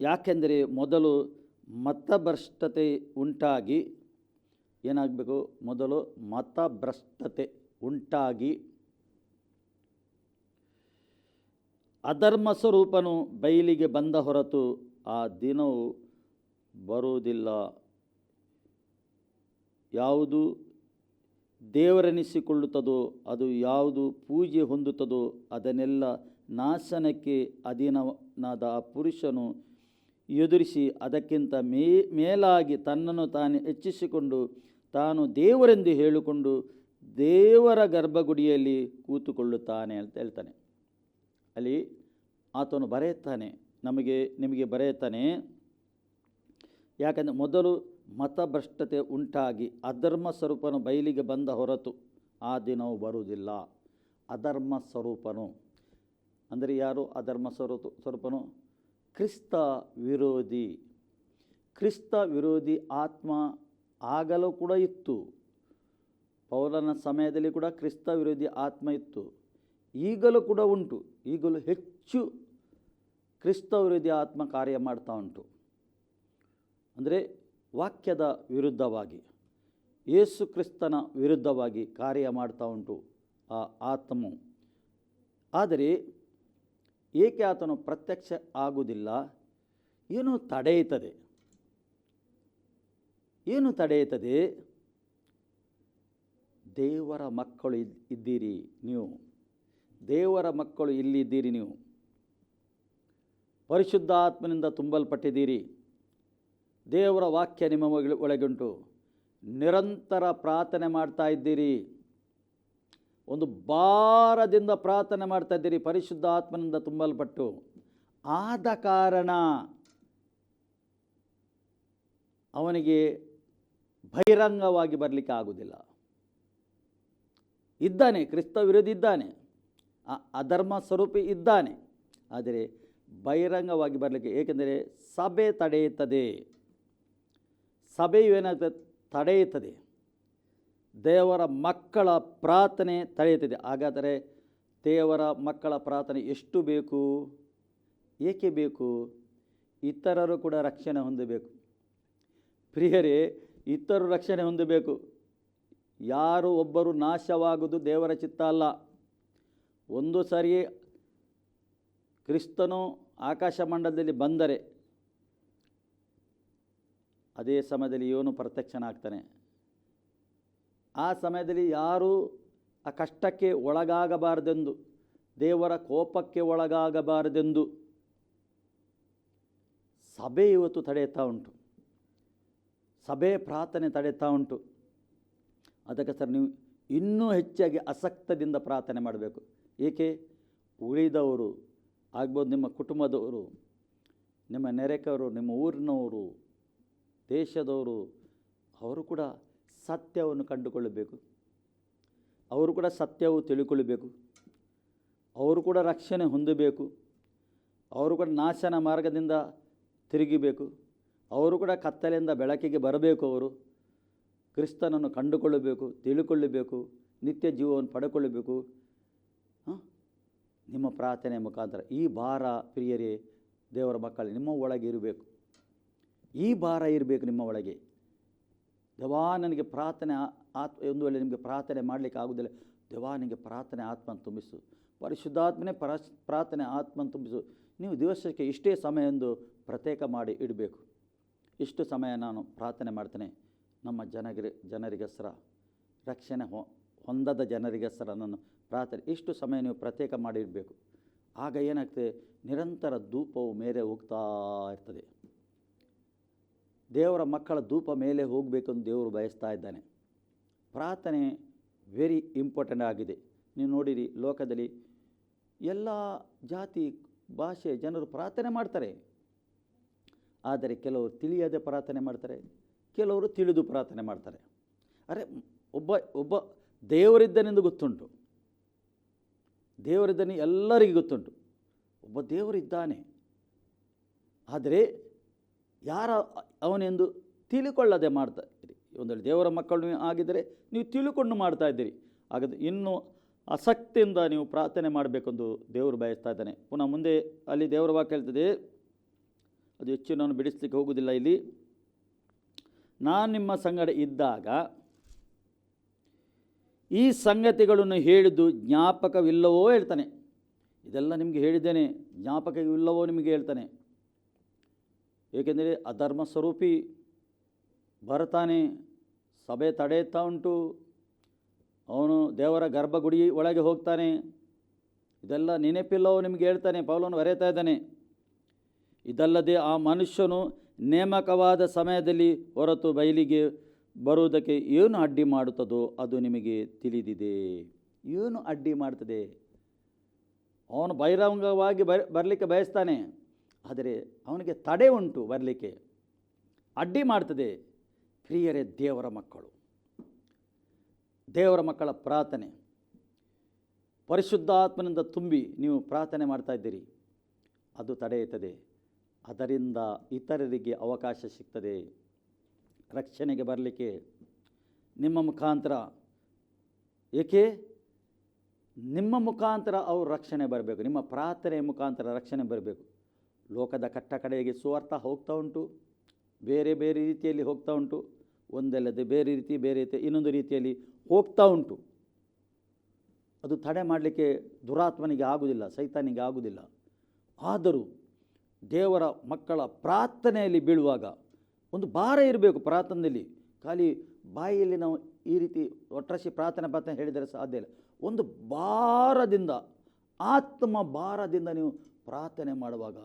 ಯಾಕೆಂದರೆ ಮೊದಲು ಮತಭ್ರಷ್ಟತೆ ಉಂಟಾಗಿ, ಏನಾಗಬೇಕು? ಮೊದಲು ಮತಭ್ರಷ್ಟತೆ ಉಂಟಾಗಿ, ಅಧರ್ಮ ಸ್ವರೂಪನು ಬಯಲಿಗೆ ಬಂದ ಹೊರತು ಆ ದಿನವು ಬರುವುದಿಲ್ಲ. ಯಾವುದು ದೇವರೆನಿಸಿಕೊಳ್ಳುತ್ತದೋ, ಅದು ಯಾವುದು ಪೂಜೆ ಹೊಂದುತ್ತದೋ, ಅದನ್ನೆಲ್ಲ ನಾಶನಕ್ಕೆ ಅಧೀನನಾದ ಆ ಪುರುಷನು ಎದುರಿಸಿ ಅದಕ್ಕಿಂತ ಮೇ, ಮೇಲಾಗಿ ತನ್ನನ್ನು ತಾನು ಹೆಚ್ಚಿಸಿಕೊಂಡು ತಾನು ದೇವರೆಂದು ಹೇಳಿಕೊಂಡು ದೇವರ ಗರ್ಭಗುಡಿಯಲ್ಲಿ ಕೂತುಕೊಳ್ಳುತ್ತಾನೆ ಅಂತ ಹೇಳ್ತಾನೆ. ಅಲ್ಲಿ ಆತನು ಬರೆಯುತ್ತಾನೆ, ನಮಗೆ, ನಿಮಗೆ ಬರೆಯುತ್ತಾನೆ ಯಾಕಂದರೆ ಮೊದಲು ಮತಭ್ರಷ್ಟತೆ ಉಂಟಾಗಿ ಅಧರ್ಮ ಸ್ವರೂಪನು ಬಯಲಿಗೆ ಬಂದ ಹೊರತು ಆ ದಿನವು ಬರುವುದಿಲ್ಲ. ಅಧರ್ಮ ಸ್ವರೂಪನು. ಅಂದರೆ ಯಾರು? ಅಧರ್ಮ ಸ್ವರೂಪ, ಸ್ವರೂಪನು ಕ್ರಿಸ್ತ ವಿರೋಧಿ. ಕ್ರಿಸ್ತ ವಿರೋಧಿ ಆತ್ಮ ಆಗಲೂ ಕೂಡ ಇತ್ತು. ಪೌಲನ ಸಮಯದಲ್ಲಿ ಕೂಡ ಕ್ರಿಸ್ತ ವಿರೋಧಿ ಆತ್ಮ ಇತ್ತು. ಈಗಲೂ ಕೂಡ ಉಂಟು. ಈಗಲೂ ಹೆಚ್ಚು ಕ್ರಿಸ್ತ ವಿರೋಧಿ ಆತ್ಮ ಕಾರ್ಯ ಮಾಡ್ತಾ ಉಂಟು. ಅಂದರೆ ವಾಕ್ಯದ ವಿರುದ್ಧವಾಗಿ, ಯೇಸು ಕ್ರಿಸ್ತನ ವಿರುದ್ಧವಾಗಿ ಕಾರ್ಯ ಮಾಡ್ತಾ ಉಂಟು ಆ ಆತ್ಮ ಆದರೆ ಏಕೆ ಆತನು ಪ್ರತ್ಯಕ್ಷ ಆಗುವುದಿಲ್ಲ? ಏನು ತಡೆಯುತ್ತದೆ? ಏನು ತಡೆಯುತ್ತದೆ? ದೇವರ ಮಕ್ಕಳು ಇದ್ದೀರಿ ನೀವು. ದೇವರ ಮಕ್ಕಳು ಇಲ್ಲಿದ್ದೀರಿ ನೀವು. ಪರಿಶುದ್ಧ ಆತ್ಮನಿಂದ ತುಂಬಲ್ಪಟ್ಟಿದ್ದೀರಿ. ದೇವರ ವಾಕ್ಯ ನಿಮ್ಮ ಒಳ- ಒಳಗುಂಟು. ನಿರಂತರ ಪ್ರಾರ್ಥನೆ ಮಾಡ್ತಾ ಇದ್ದೀರಿ. ಒಂದು ಭಾರದಿಂದ ಪ್ರಾರ್ಥನೆ ಮಾಡ್ತಾ ಇದ್ದೀರಿ. ಪರಿಶುದ್ಧ ಆತ್ಮನಿಂದ ತುಂಬಲ್ಪಟ್ಟು. ಆದ ಕಾರಣ ಅವನಿಗೆ ಬಹಿರಂಗವಾಗಿ ಬರಲಿಕ್ಕೆ ಆಗುವುದಿಲ್ಲ. ಇದ್ದಾನೆ, ಕ್ರಿಸ್ತ ವಿರೋಧಿ ಇದ್ದಾನೆ. ಅಧರ್ಮ ಸ್ವರೂಪಿ ಇದ್ದಾನೆ. ಆದರೆ ಬಹಿರಂಗವಾಗಿ ಬರಲಿಕ್ಕೆ ಏಕೆಂದರೆ ಸಭೆ ತಡೆಯುತ್ತದೆ. ಸಭೆಯು ಏನಾಗ್ತದೆ ತಡೆಯುತ್ತದೆ. ದೇವರ ಮಕ್ಕಳ ಪ್ರಾರ್ಥನೆ ತಡೆಯುತ್ತದೆ. ಹಾಗಾದರೆ ದೇವರ ಮಕ್ಕಳ ಪ್ರಾರ್ಥನೆ ಎಷ್ಟು ಬೇಕು? ಏಕೆ ಬೇಕು? ಇತರರು ಕೂಡ ರಕ್ಷಣೆ ಹೊಂದಬೇಕು. ಪ್ರಿಯರೇ ಇತರರು ರಕ್ಷಣೆ ಹೊಂದಬೇಕು. ಯಾರು ಒಬ್ಬರು ನಾಶವಾಗುವುದು ದೇವರ ಚಿತ್ತ ಅಲ್ಲ. ಒಂದು ಸಾರಿ ಕ್ರಿಸ್ತನು ಆಕಾಶ ಮಂಡಲದಲ್ಲಿ ಬಂದರೆ ಅದೇ ಸಮಯದಲ್ಲಿ ಇವನು ಪ್ರತ್ಯಕ್ಷನಾಗ್ತಾನೆ. ಆ ಸಮಯದಲ್ಲಿ ಯಾರೂ ಆ ಕಷ್ಟಕ್ಕೆ ಒಳಗಾಗಬಾರದೆಂದು, ದೇವರ ಕೋಪಕ್ಕೆ ಒಳಗಾಗಬಾರದೆಂದು ಸಭೆ ಇವತ್ತು ತಡೆಯುತ್ತಾ ಉಂಟು. ಸಭೆ ಪ್ರಾರ್ಥನೆ ತಡೆಯುತ್ತಾ ಉಂಟು. ಅದಕ್ಕೆ ಸರ್ ನೀವು ಇನ್ನೂ ಹೆಚ್ಚಾಗಿ ಆಸಕ್ತದಿಂದ ಪ್ರಾರ್ಥನೆ ಮಾಡಬೇಕು. ಏಕೆ? ಉಳಿದವರು ಆಗ್ಬೋದು ನಿಮ್ಮ ಕುಟುಂಬದವರು, ನಿಮ್ಮ ನೆರೆಕವರು ನಿಮ್ಮ ಊರಿನವರು ದೇಶದವರು, ಅವರು ಕೂಡ ಸತ್ಯವನ್ನು ಕಂಡುಕೊಳ್ಳಬೇಕು. ಅವರು ಕೂಡ ಸತ್ಯವು ತಿಳಿಕೊಳ್ಳಬೇಕು ಅವರು ಕೂಡ ರಕ್ಷಣೆ ಹೊಂದಬೇಕು. ಅವರು ಕೂಡ ನಾಶನ ಮಾರ್ಗದಿಂದ ತಿರುಗಿಬೇಕು. ಅವರು ಕೂಡ ಕತ್ತಲೆಯಿಂದ ಬೆಳಕಿಗೆ ಬರಬೇಕು ಅವರು. ಕ್ರಿಸ್ತನನ್ನು ಕಂಡುಕೊಳ್ಳಬೇಕು ತಿಳಿಕೊಳ್ಳಬೇಕು ನಿತ್ಯ ಜೀವವನ್ನು ಪಡ್ಕೊಳ್ಳಬೇಕು ನಿಮ್ಮ ಪ್ರಾರ್ಥನೆ ಮುಖಾಂತರ. ಈ ಭಾರ ಪ್ರಿಯರೇ, ದೇವರ ಮಕ್ಕಳು, ನಿಮ್ಮ ಒಳಗೆ ಇರಬೇಕು. ಈ ಭಾರ ಇರಬೇಕು ನಿಮ್ಮ ಒಳಗೆ. ದೇವಾ ನನಗೆ ಪ್ರಾರ್ಥನೆ ಆತ್ಮ ಒಂದು ವೇಳೆ ನಿಮಗೆ ಪ್ರಾರ್ಥನೆ ಮಾಡಲಿಕ್ಕೆ ಆಗುವುದಿಲ್ಲ ದೇವಾ ನನಗೆ ಪ್ರಾರ್ಥನೆ ಆತ್ಮನ ತುಂಬಿಸು. ಪರಿಶುದ್ಧಾತ್ಮನೇ ಪರಸ್ ಪ್ರಾರ್ಥನೆ ಆತ್ಮನ ತುಂಬಿಸು. ನೀವು ದಿವಸಕ್ಕೆ ಇಷ್ಟೇ ಸಮಯ ಎಂದು ಪ್ರತ್ಯೇಕ ಮಾಡಿ ಇಡಬೇಕು. ಇಷ್ಟು ಸಮಯ ನಾನು ಪ್ರಾರ್ಥನೆ ಮಾಡ್ತೇನೆ. ನಮ್ಮ ಜನರಿಗೆ ಜನರಿಗೋಸ್ಕರ ರಕ್ಷಣೆ ಹೊ, ಹೊಂದದ ಜನರಿಗೋಸ್ಕರ ನಾನು ಪ್ರಾರ್ಥನೆ. ಇಷ್ಟು ಸಮಯ ನೀವು ಪ್ರತ್ಯೇಕ ಮಾಡಿ ಇಡಬೇಕು. ಆಗ ಏನಾಗ್ತದೆ? ನಿರಂತರ ಧೂಪವು ಮೇರೆ ಹೋಗ್ತಾ ಇರ್ತದೆ. ದೇವರ ಮಕ್ಕಳ ಧೂಪ ಮೇಲೆ ಹೋಗಬೇಕು ಅಂತ ದೇವರು ಬಯಸ್ತಾ ಇದ್ದಾನೆ. ಪ್ರಾರ್ಥನೆ ವೆರಿ ಇಂಪಾರ್ಟೆಂಟ್ ಆಗಿದೆ. ನೀವು ನೋಡಿರಿ ಲೋಕದಲ್ಲಿ ಎಲ್ಲ ಜಾತಿ, ಭಾಷೆ ಜನರು ಪ್ರಾರ್ಥನೆ ಮಾಡ್ತಾರೆ. ಆದರೆ ಕೆಲವರು ತಿಳಿಯದೆ ಪ್ರಾರ್ಥನೆ ಮಾಡ್ತಾರೆ, ಕೆಲವರು ತಿಳಿದು ಪ್ರಾರ್ಥನೆ ಮಾಡ್ತಾರೆ. ಅರೆ, ಒಬ್ಬ ಒಬ್ಬ ದೇವರಿದ್ದನೆಂದು ಗೊತ್ತುಂಟು. ದೇವರಿದ್ದನೆ ಎಲ್ಲರಿಗೂ ಗೊತ್ತುಂಟು. ಒಬ್ಬ ದೇವರಿದ್ದಾನೆ. ಆದರೆ ಯಾರ ಅವನೆಂದು ತಿಳಿಕೊಳ್ಳದೆ ಮಾಡ್ತಾ ಇದ್ದೀರಿ? ಒಂದು ದೇವರ ಮಕ್ಕಳು ಆಗಿದ್ದರೆ ನೀವು ತಿಳ್ಕೊಂಡು ಮಾಡ್ತಾ ಇದ್ದೀರಿ. ಹಾಗಾದ ಇನ್ನೂ ಆಸಕ್ತಿಯಿಂದ ನೀವು ಪ್ರಾರ್ಥನೆ ಮಾಡಬೇಕೆಂದು ದೇವರು ಬಯಸ್ತಾ ಇದ್ದಾನೆ. ಪುನಃ ಮುಂದೆ ಅಲ್ಲಿ ದೇವರ ವಾಕ್ಯ ಹೇಳ್ತದೆ, ಅದು ಹೆಚ್ಚು ನಾನು ಬಿಡಿಸ್ಲಿಕ್ಕೆ ಹೋಗುವುದಿಲ್ಲ ಇಲ್ಲಿ. ನಾನು ನಿಮ್ಮ ಸಂಗಡ ಇದ್ದಾಗ ಈ ಸಂಗತಿಗಳನ್ನು ಹೇಳಿದ್ದು ಜ್ಞಾಪಕವಿಲ್ಲವೋ ಹೇಳ್ತಾನೆ. ಇದೆಲ್ಲ ನಿಮಗೆ ಹೇಳಿದ್ದೇನೆ, ಜ್ಞಾಪಕವಿಲ್ಲವೋ ನಿಮಗೆ ಹೇಳ್ತಾನೆ. ಏಕೆಂದರೆ ಅಧರ್ಮ ಸ್ವರೂಪಿ ಬರ್ತಾನೆ ಸಭೆ ತಡೆಯುತ್ತಾ ಉಂಟು. ಅವನು ದೇವರ ಗರ್ಭಗುಡಿ ಒಳಗೆ ಹೋಗ್ತಾನೆ. ಇದೆಲ್ಲ ನೆನಪಿಲ್ಲವೋ ನಿಮಗೆ ಹೇಳ್ತಾನೆ, ಪೌಲನು ಬರೆಯುತ್ತಾ ಇದ್ದಾನೆ. ಇದಲ್ಲದೆ ಆ ಮನುಷ್ಯನು ನೇಮಕವಾದ ಸಮಯದಲ್ಲಿ ಹೊರತು ಬಯಲಿಗೆ ಬರುವುದಕ್ಕೆ ಏನು ಅಡ್ಡಿ ಮಾಡುತ್ತದೋ ಅದು ನಿಮಗೆ ತಿಳಿದಿದೆ. ಏನು ಅಡ್ಡಿ ಮಾಡ್ತದೆ ಅವನು ಬಹಿರಂಗವಾಗಿ ಬರ ಬರಲಿಕ್ಕೆ ಬಯಸ್ತಾನೆ. ಆದರೆ ಅವನಿಗೆ ತಡೆ ಉಂಟು ಬರಲಿಕ್ಕೆ. ಅಡ್ಡಿ ಮಾಡ್ತದೆ, ಪ್ರಿಯರೇ, ದೇವರ ಮಕ್ಕಳು, ದೇವರ ಮಕ್ಕಳ ಪ್ರಾರ್ಥನೆ. ಪರಿಶುದ್ಧಾತ್ಮನಿಂದ ತುಂಬಿ ನೀವು ಪ್ರಾರ್ಥನೆ ಮಾಡ್ತಾ ಇದ್ದೀರಿ. ಅದು ತಡೆಯುತ್ತದೆ. ಅದರಿಂದ ಇತರರಿಗೆ ಅವಕಾಶ ಸಿಗ್ತದೆ. ರಕ್ಷಣೆಗೆ ಬರಲಿಕ್ಕೆ ನಿಮ್ಮ ಮುಖಾಂತರ. ಏಕೆ? ನಿಮ್ಮ ಮುಖಾಂತರ ಅವರು ರಕ್ಷಣೆ ಬರಬೇಕು. ನಿಮ್ಮ ಪ್ರಾರ್ಥನೆ ಮುಖಾಂತರ ರಕ್ಷಣೆ ಬರಬೇಕು. ಲೋಕದ ಕಟ್ಟ ಕಡೆಗೆ ಸುವಾರ್ಥ ಹೋಗ್ತಾ ಉಂಟು. ಬೇರೆ ಬೇರೆ ರೀತಿಯಲ್ಲಿ ಹೋಗ್ತಾ ಉಂಟು. ಒಂದಲ್ಲದೆ ಬೇರೆ ರೀತಿ ಬೇರೆ ರೀತಿ, ಇನ್ನೊಂದು ರೀತಿಯಲ್ಲಿ ಹೋಗ್ತಾ ಉಂಟು. ಅದು ತಡೆ ಮಾಡಲಿಕ್ಕೆ ದುರಾತ್ಮನಿಗೆ ಆಗುವುದಿಲ್ಲ ಸೈತಾನಿಗೆ ಆಗುವುದಿಲ್ಲ ಆದರೂ ದೇವರ ಮಕ್ಕಳ ಪ್ರಾರ್ಥನೆಯಲ್ಲಿ ಬೀಳುವಾಗ ಒಂದು ಭಾರ ಇರಬೇಕು ಪ್ರಾರ್ಥನೆಯಲ್ಲಿ. ಖಾಲಿ ಬಾಯಿಯಲ್ಲಿ ನಾವು ಈ ರೀತಿ ಒಟ್ಟರಸಿ ಪ್ರಾರ್ಥನೆ ಪ್ರಾರ್ಥನೆ ಹೇಳಿದರೆ ಸಾಧ್ಯ ಇಲ್ಲ. ಒಂದು ಭಾರದಿಂದ, ಆತ್ಮ ಭಾರದಿಂದ ನೀವು ಪ್ರಾರ್ಥನೆ ಮಾಡುವಾಗ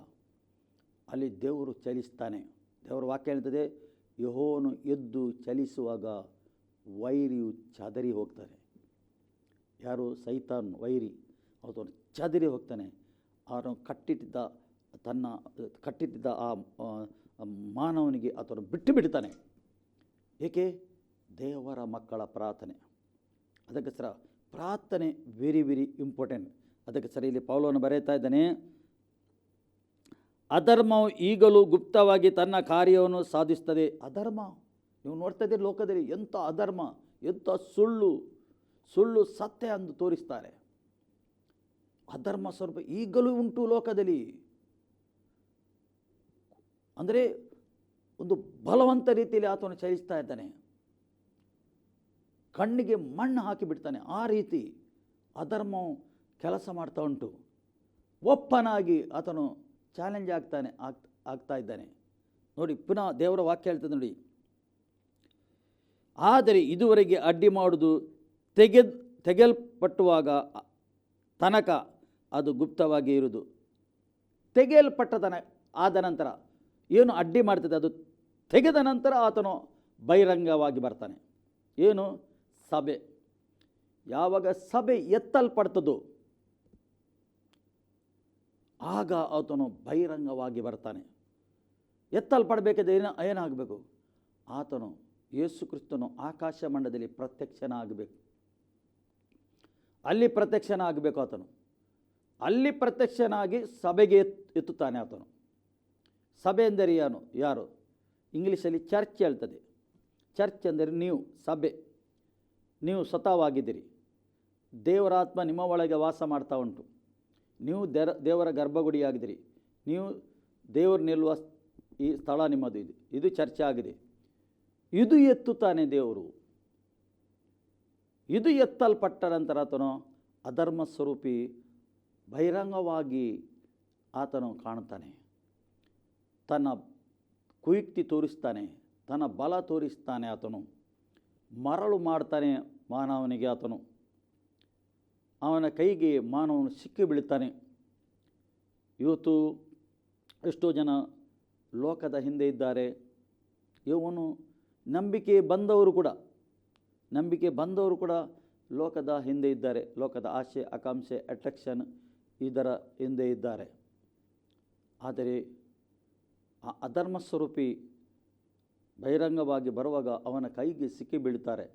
ಅಲ್ಲಿ ದೇವರು ಚಲಿಸ್ತಾನೆ. ದೇವರ ವಾಕ್ಯ ಹೇಳ್ತದೆ ಯಹೋನು ಎದ್ದು ಚಲಿಸುವಾಗ ವೈರಿಯು ಚದರಿ ಹೋಗ್ತಾನೆ. ಯಾರು? ಸೈತಾನ್ ವೈರಿ. ಅವನು ಚದರಿ ಹೋಗ್ತಾನೆ. ಅವನು ಕಟ್ಟಿಟ್ಟಿದ್ದ ತನ್ನ, ಕಟ್ಟಿಟ್ಟಿದ್ದ ಆ ಮಾನವನಿಗೆ ಆತನು ಬಿಟ್ಟು ಬಿಡ್ತಾನೆ. ಏಕೆ? ದೇವರ ಮಕ್ಕಳ ಪ್ರಾರ್ಥನೆ. ಅದಕ್ಕೋಸ್ಕರ ಪ್ರಾರ್ಥನೆ ವೆರಿ ವೆರಿ ಇಂಪಾರ್ಟೆಂಟ್ ಅದಕ್ಕೆ ಸರ್ ಇಲ್ಲಿ ಪೌಲವನ್ನು ಬರೆಯುತ್ತಾ ಇದ್ದಾನೆ ಅಧರ್ಮವು ಈಗಲೂ ಗುಪ್ತವಾಗಿ ತನ್ನ ಕಾರ್ಯವನ್ನು ಸಾಧಿಸ್ತದೆ ಅಧರ್ಮ, ನೀವು ನೋಡ್ತಾ ಇದ್ದೀರಿ ಲೋಕದಲ್ಲಿ ಎಂಥ ಅಧರ್ಮ, ಎಂಥ ಸುಳ್ಳು ಸುಳ್ಳು ಸತ್ಯ ಎಂದು ತೋರಿಸ್ತಾರೆ. ಅಧರ್ಮ ಸ್ವರೂಪ ಈಗಲೂ ಉಂಟು ಲೋಕದಲ್ಲಿ. ಅಂದರೆ ಒಂದು ಬಲವಂತ ರೀತಿಯಲ್ಲಿ ಆತನು ಚಲಿಸ್ತಾ ಇದ್ದಾನೆ. ಕಣ್ಣಿಗೆ ಮಣ್ಣು ಹಾಕಿಬಿಡ್ತಾನೆ. ಆ ರೀತಿ ಅಧರ್ಮವು ಕೆಲಸ ಮಾಡ್ತಾ ಉಂಟು. ಒಪ್ಪನಾಗಿ ಆತನು ಚಾಲೆಂಜ್ ಆಗ್ತಾನೆ ಆಗ್ ಆಗ್ತಾ ಇದ್ದಾನೆ. ನೋಡಿ, ಪುನಃ ದೇವರ ವಾಕ್ಯ ಹೇಳ್ತದೆ ನೋಡಿ. ಆದರೆ ಇದುವರೆಗೆ ಅಡ್ಡಿ ಮಾಡುವುದು ತೆಗೆದ್, ತೆಗೆಯಲ್ಪಟ್ಟುವಾಗ ತನಕ ಅದು ಗುಪ್ತವಾಗಿ ಇರುವುದು ತೆಗೆಯಲ್ಪಟ್ಟ ತನ, ಆದ ನಂತರ ಏನು ಅಡ್ಡಿ ಮಾಡ್ತದೆ ಅದು ತೆಗೆದ ನಂತರ ಆತನು ಬಹಿರಂಗವಾಗಿ ಬರ್ತಾನೆ. ಏನು? ಸಭೆ. ಯಾವಾಗ ಸಭೆ ಎತ್ತಲ್ಪಡ್ತದೋ ಆಗ ಆತನು ಬಹಿರಂಗವಾಗಿ ಬರ್ತಾನೆ. ಎತ್ತಲ್ಪಡಬೇಕಾದ್ರೆ ಏನ, ಏನಾಗಬೇಕು? ಆತನು ಯೇಸು ಕ್ರಿಸ್ತನು ಆಕಾಶ ಮಂಡದಲ್ಲಿ ಪ್ರತ್ಯಕ್ಷನಾಗಬೇಕು. ಅಲ್ಲಿ ಪ್ರತ್ಯಕ್ಷನಾಗಬೇಕು ಆತನು. ಅಲ್ಲಿ ಪ್ರತ್ಯಕ್ಷನಾಗಿ ಸಭೆಗೆ ಎತ್, ಎತ್ತುತ್ತಾನೆ ಆತನು. ಸಭೆ ಎಂದರೆ ಏನು ಯಾರು? ಇಂಗ್ಲೀಷಲ್ಲಿ ಚರ್ಚ್ ಹೇಳ್ತದೆ. ಚರ್ಚ್ ಅಂದರೆ ನೀವು, ಸಭೆ. ನೀವು ಸ್ವತಃವಾಗಿದ್ದೀರಿ ದೇವರಾತ್ಮ ನಿಮ್ಮ ಒಳಗೆ ವಾಸ ಮಾಡ್ತಾ ಉಂಟು. ನೀವು ದೇರ, ದೇವರ ಗರ್ಭಗುಡಿಯಾಗಿದ್ದೀರಿ. ನೀವು ದೇವರು ನಿಲ್ಲುವ ಈ ಸ್ಥಳ ನಿಮ್ಮದು ಇದು ಇದು ಚರ್ಚೆ ಆಗಿದೆ. ಇದು ಎತ್ತುತ್ತಾನೆ ದೇವರು. ಇದು ಎತ್ತಲ್ಪಟ್ಟ ನಂತರ ಆತನು ಅಧರ್ಮ ಸ್ವರೂಪಿ ಬಹಿರಂಗವಾಗಿ ಆತನು ಕಾಣುತ್ತಾನೆ. ತನ್ನ ಕುಯುಕ್ತಿ ತೋರಿಸ್ತಾನೆ, ತನ್ನ ಬಲ ತೋರಿಸ್ತಾನೆ ಆತನು. ಮರಳು ಮಾಡ್ತಾನೆ ಮಾನವನಿಗೆ ಆತನು. ಅವನ ಕೈಗೆ ಮಾನವನು ಸಿಕ್ಕಿ ಬೀಳ್ತಾನೆ ಇವತ್ತು ಎಷ್ಟೋ ಜನ ಲೋಕದ ಹಿಂದೆ ಇದ್ದಾರೆ. ಇವನು ನಂಬಿಕೆ ಬಂದವರು ಕೂಡ, ನಂಬಿಕೆ ಬಂದವರು ಕೂಡ ಲೋಕದ ಹಿಂದೆ ಇದ್ದಾರೆ. ಲೋಕದ ಆಸೆ, ಆಕಾಂಕ್ಷೆ ಅಟ್ರಾಕ್ಷನ್ ಇದರ ಹಿಂದೆ ಇದ್ದಾರೆ. ಆದರೆ ಆ ಅಧರ್ಮ ಸ್ವರೂಪಿ ಬಹಿರಂಗವಾಗಿ ಬರುವಾಗ ಅವನ ಕೈಗೆ ಸಿಕ್ಕಿ ಬೀಳ್ತಾರೆ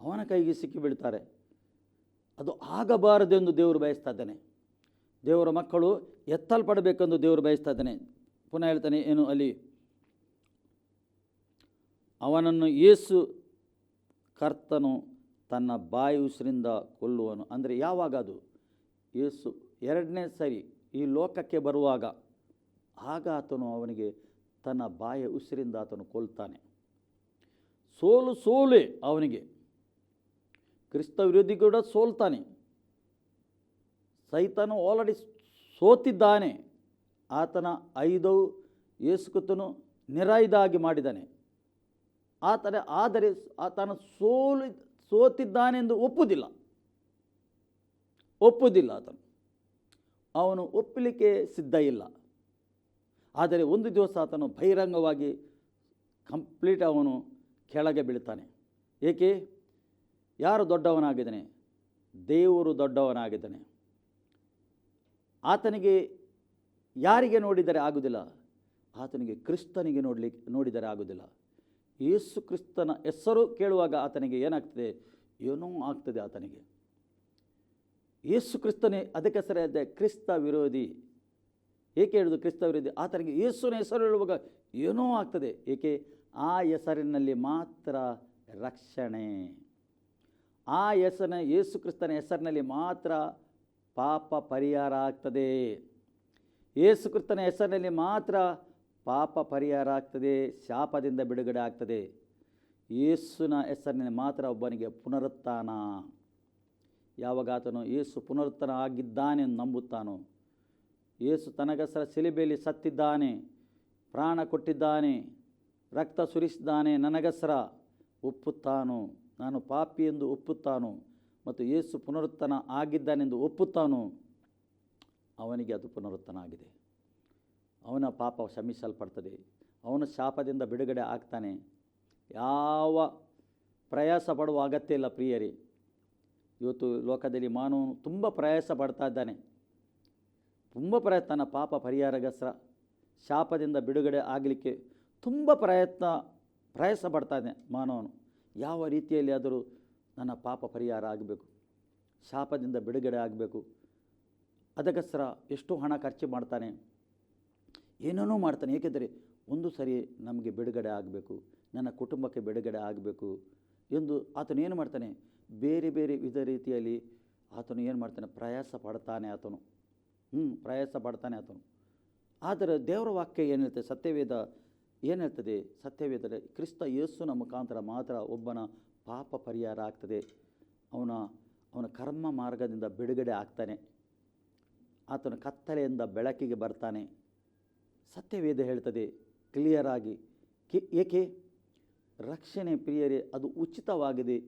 ಅವನ ಕೈಗೆ ಸಿಕ್ಕಿ ಬೀಳ್ತಾರೆ ಅದು ಆಗಬಾರದೆಂದು ದೇವರು ಬಯಸ್ತಾ ಇದ್ದಾನೆ. ದೇವರ ಮಕ್ಕಳು ಎತ್ತಲ್ಪಡಬೇಕೆಂದು ದೇವರು ಬಯಸ್ತಾ ಇದ್ದಾನೆ. ಪುನಃ ಹೇಳ್ತಾನೆ, ಏನು ಅಲ್ಲಿ? ಅವನನ್ನು ಯೇಸು ಕರ್ತನು ತನ್ನ ಬಾಯಿ ಉಸಿರಿಂದ ಕೊಲ್ಲುವನು. ಅಂದರೆ ಯಾವಾಗ ಅದು? ಯೇಸು ಎರಡನೇ ಸರಿ ಈ ಲೋಕಕ್ಕೆ ಬರುವಾಗ ಆಗ ಆತನು ಅವನಿಗೆ ತನ್ನ ಬಾಯ ಉಸಿರಿಂದ ಆತನು ಕೊಲ್ತಾನೆ. ಸೋಲು ಸೋಲೆ ಅವನಿಗೆ. ಕ್ರಿಸ್ತ ವಿರೋಧಿ ಕೂಡ ಸೋಲ್ತಾನೆ. ಸೈತಾನು ಆಲ್ರೆಡಿ ಸೋತಿದ್ದಾನೆ. ಆತನ ಐದು ಯೇಸುಕುತನು ನಿರಾಯುಧಾಗಿ ಮಾಡಿದ್ದಾನೆ. ಆತನ ಆದರೆ ಆತನ ಸೋಲು ಸೋತಿದ್ದಾನೆಂದು ಒಪ್ಪುವುದಿಲ್ಲ ಒಪ್ಪುವುದಿಲ್ಲ ಆತನು. ಅವನು ಒಪ್ಪಲಿಕ್ಕೆ ಸಿದ್ಧ ಇಲ್ಲ. ಆದರೆ ಒಂದು ದಿವಸ ಆತನು ಬಹಿರಂಗವಾಗಿ ಕಂಪ್ಲೀಟ್ ಅವನು ಕೆಳಗೆ ಬೀಳ್ತಾನೆ. ಏಕೆ? ಯಾರು ದೊಡ್ಡವನಾಗಿದ್ದಾನೆ? ದೇವರು ದೊಡ್ಡವನಾಗಿದ್ದಾನೆ. ಆತನಿಗೆ ಯಾರಿಗೆ ನೋಡಿದರೆ ಆಗುವುದಿಲ್ಲ ಆತನಿಗೆ ಕ್ರಿಸ್ತನಿಗೆ ನೋಡಲಿ ನೋಡಿದರೆ ಆಗುವುದಿಲ್ಲ ಯೇಸು ಕ್ರಿಸ್ತನ ಹೆಸರು ಕೇಳುವಾಗ ಆತನಿಗೆ ಏನಾಗ್ತದೆ? ಏನೋ ಆಗ್ತದೆ ಆತನಿಗೆ. ಯೇಸು ಕ್ರಿಸ್ತನೇ, ಅದಕ್ಕೆ ಹೆಸರಾದ ಕ್ರಿಸ್ತ ವಿರೋಧಿ. ಏಕೆ ಹೇಳೋದು ಕ್ರಿಸ್ತ ವಿರೋಧಿ? ಆತನಿಗೆ ಯೇಸುವಿನ ಹೆಸರು ಹೇಳುವಾಗ ಏನೋ ಆಗ್ತದೆ. ಏಕೆ? ಆ ಹೆಸರಿನಲ್ಲಿ ಮಾತ್ರ ರಕ್ಷಣೆ. ಆ ಹೆಸರಿನ ಯೇಸು ಕ್ರಿಸ್ತನ ಹೆಸರಿನಲ್ಲಿ ಮಾತ್ರ ಪಾಪ ಪರಿಹಾರ ಆಗ್ತದೆ. ಯೇಸು ಕ್ರಿಸ್ತನ ಹೆಸರಿನಲ್ಲಿ ಮಾತ್ರ ಪಾಪ ಪರಿಹಾರ ಆಗ್ತದೆ, ಶಾಪದಿಂದ ಬಿಡುಗಡೆ ಆಗ್ತದೆ. ಯೇಸುನ ಹೆಸರಿನಲ್ಲಿ ಮಾತ್ರ ಒಬ್ಬನಿಗೆ ಪುನರುತ್ಥಾನ. ಯಾವಾಗ ಆತನು ಯೇಸು ಪುನರುತ್ಥಾನ ಆಗಿದ್ದಾನೆ ಎಂದು ನಂಬುತ್ತಾನೋ, ಯೇಸು ತನಗಸರ ಸಿಲಿಬೆಯಲ್ಲಿ ಸತ್ತಿದ್ದಾನೆ, ಪ್ರಾಣ ಕೊಟ್ಟಿದ್ದಾನೆ, ರಕ್ತ ಸುರಿಸಿದ್ದಾನೆ, ನನಗಸರ ಒಪ್ಪುತ್ತಾನೋ ನಾನು ಪಾಪಿ ಎಂದು ಒಪ್ಪುತ್ತಾನೋ ಮತ್ತು ಯೇಸು ಪುನರುತ್ಥಾನ ಆಗಿದ್ದಾನೆಂದು ಒಪ್ಪುತ್ತಾನೋ ಅವನಿಗೆ ಅದು ಪುನರುತ್ಥಾನ ಆಗಿದೆ. ಅವನ ಪಾಪ ಕ್ಷಮಿಸಲ್ಪಡ್ತದೆ. ಅವನ ಶಾಪದಿಂದ ಬಿಡುಗಡೆ ಆಗ್ತಾನೆ. ಯಾವ ಪ್ರಯಾಸ ಪಡುವ ಅಗತ್ಯ ಇಲ್ಲ ಪ್ರಿಯರೇ. ಇವತ್ತು ಲೋಕದಲ್ಲಿ ಮಾನವನು ತುಂಬ ಪ್ರಯಾಸ ಪಡ್ತಾ ಇದ್ದಾನೆ. ತುಂಬ ಪ್ರಯತ್ನ ಪಾಪ ಪರಿಹಾರಗಸ್ರ ಶಾಪದಿಂದ ಬಿಡುಗಡೆ ಆಗಲಿಕ್ಕೆ ತುಂಬ ಪ್ರಯತ್ನ ಪ್ರಯಾಸ ಪಡ್ತಾ ಇದ್ದಾನೆ ಮಾನವನು. ಯಾವ ರೀತಿಯಲ್ಲಿ ಆದರೂ ನನ್ನ ಪಾಪ ಪರಿಹಾರ ಆಗಬೇಕು. ಶಾಪದಿಂದ ಬಿಡುಗಡೆ ಆಗಬೇಕು. ಅದಕ್ಕೋಸ್ಕರ ಎಷ್ಟೋ ಹಣ ಖರ್ಚು ಮಾಡ್ತಾನೆ. ಏನೇನೋ ಮಾಡ್ತಾನೆ. ಏಕೆಂದರೆ ಒಂದು ಸರಿ ನಮಗೆ ಬಿಡುಗಡೆ ಆಗಬೇಕು. ನನ್ನ ಕುಟುಂಬಕ್ಕೆ ಬಿಡುಗಡೆ ಆಗಬೇಕು ಎಂದು ಆತನು ಏನು ಮಾಡ್ತಾನೆ? ಬೇರೆ ಬೇರೆ ವಿಧ ರೀತಿಯಲ್ಲಿ ಆತನು ಏನು ಮಾಡ್ತಾನೆ? ಪ್ರಯಾಸ ಪಡ್ತಾನೆ ಆತನು. ಹ್ಞೂ ಪ್ರಯಾಸ ಪಡ್ತಾನೆ ಆತನು. ಆದರೆ ದೇವರ ವಾಕ್ಯ ಏನು ಹೇಳ್ತದೆ ಸತ್ಯವೇದ ಏನು ಹೇಳ್ತದೆ ಸತ್ಯವೇದರೆ ಕ್ರಿಸ್ತ ಯೇಸುನ ಮುಖಾಂತರ ಮಾತ್ರ ಒಬ್ಬನ ಪಾಪ ಪರಿಹಾರ ಆಗ್ತದೆ. ಅವನ ಅವನ ಕರ್ಮ ಮಾರ್ಗದಿಂದ ಬಿಡುಗಡೆ ಆಗ್ತಾನೆ. ಆತನ ಕತ್ತಲೆಯಿಂದ ಬೆಳಕಿಗೆ ಬರ್ತಾನೆ. ಸತ್ಯವೇದ ಹೇಳ್ತದೆ ಕ್ಲಿಯರ್ ಆಗಿ. ಕಿ, ಏಕೆ? ರಕ್ಷಣೆ ಪ್ರಿಯರೇ, ಅದು ಉಚಿತವಾಗಿದೆ.